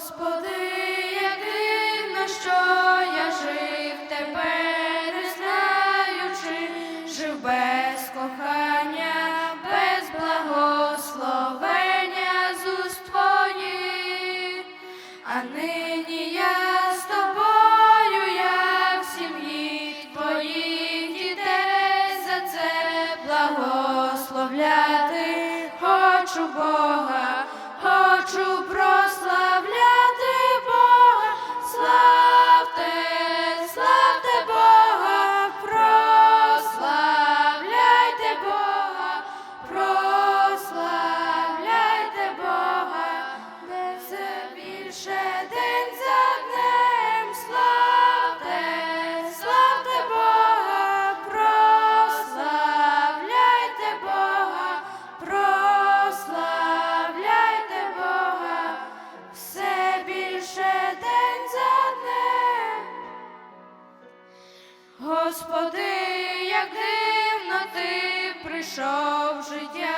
Господи, як дивно, що я жив, тепер не знаючи, жив без кохання, без благословення з уст твоїх, а нині я з тобою, я в сім'ї твоїх дітей за це благословляти, хочу Бога, хочу. Господи, як дивно ти прийшов в життя.